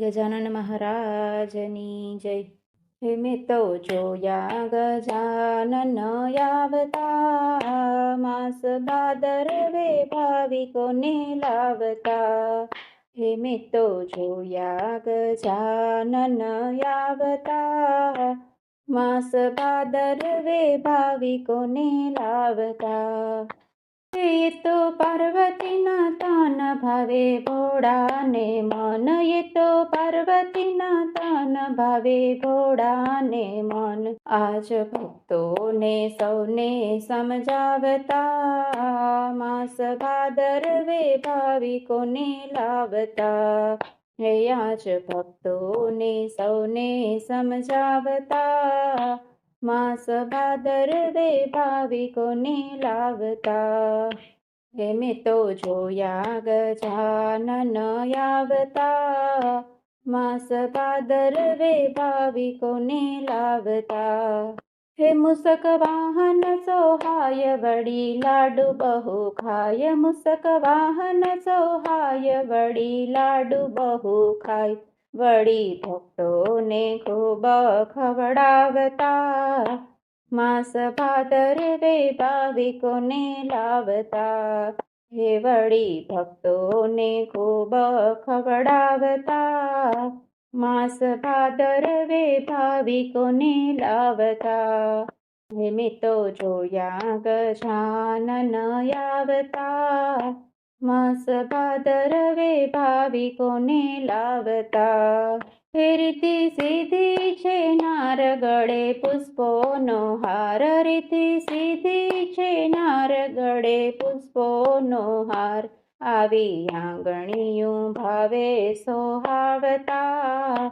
ગજાનન મહારાજની જય મેં તો જોયા ગજાનન આવતા માસ ભાદરવે ભાવિકોને લાવતા હે મેં તો જોયા ગજાનન આવતા માસ ભાદરવે ભાવિકોને લાવતા એ તો પાર્વતીના તાન ભાવે ભોળાને, મન એ તો પાર્વતીના તાન ભાવે ભોળાને, મન આજ ભક્તોને સૌને સમજાવતા, માસ ભાદરવે ભાવિકોને લાવતા? હે આજ ભક્તોને સૌને સમજાવતા માસ ભાદરવે ભાવિકોને લાવતા હે મેં તો જોયા ગજાનન આવતા માસ ભાદરવે ભાવિકોને લાવતા હે મુસક વાહન સોહાય વળી લાડુ બહુ ખાય મુસક વાહન સોહાય વળી લાડુ બહુ ખાય વળી ભક્તોને ખૂબ ખવડાવતા. માસ ભાદરવે ભાવિકોને લાવતા. હે વળી ભક્તોને ખૂબ ખવડાવતા. માસ ભાદરવે ભાવિકોને લાવતા. હે મેં જોયા, ગજાનન આવતા માસ ભાદરવે ભાવિકોને લાવતા? રીતિ સીધી છે નાર ગળે પુષ્પોનો હાર. રીતિ સીધી છે નાર ગળે પુષ્પોનો હાર. આવી આંગણીયું ભાવે સોહાવતા.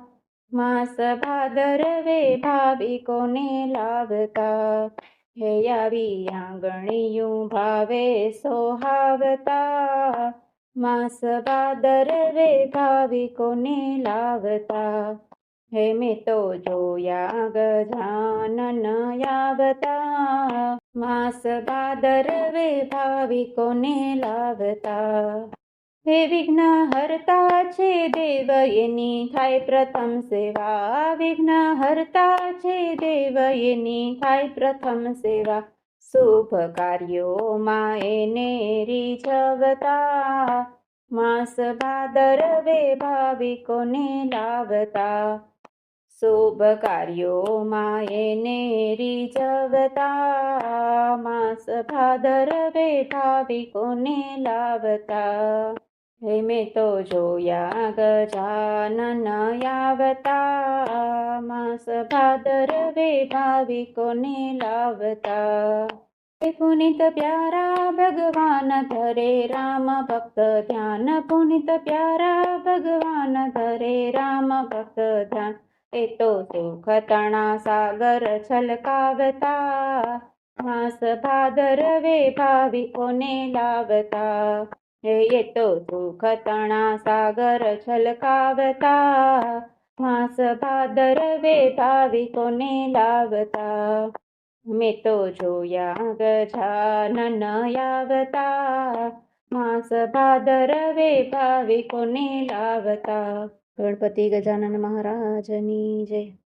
માસ ભાદરવે ભાવિકોને લાવતા? હે આવી આંગણીયું ભાવે સોહાવતા, માસ ભાદરવે ભાવિકોને લાવતા? હે મેં તો જોયા ગજાનન આવતા, માસ ભાદરવે ભાવિકોને લાવતા? હે વિઘ્ન હરતા છે દેવ, એની થાય પ્રથમ સેવા. વિઘ્ન હરતા છે દેવ, એની થાય પ્રથમ સેવા. શુભ કાર્યોમાં એને રીઝવતા. માસ ભાદરવે ભાવિકોને લાવતા? શુભ કાર્યોમાં એને રીઝવતા. માસ ભાદરવે ભાવિકોને લાવતા? हेमे तो जो या गजानयावता मास भादरवे भावो नावता हे पुनित प्यारा भगवान धरे राम भक्त ध्यान। पुनित प्यारा भगवान धरे राम भक्त ध्यान। हे तो सुखतणासागर छलकावता मास भादरवे भावो लावता। એ તો દુઃખ તણા સાગર છલકાવતા માસ ભાદરવે ભાવિકોને લાવતા? મેં તો જોયા ગજાનન આવતા માસ ભાદરવે ભાવિકોને લાવતા? ગણપતિ ગજાનન મહારાજની જય.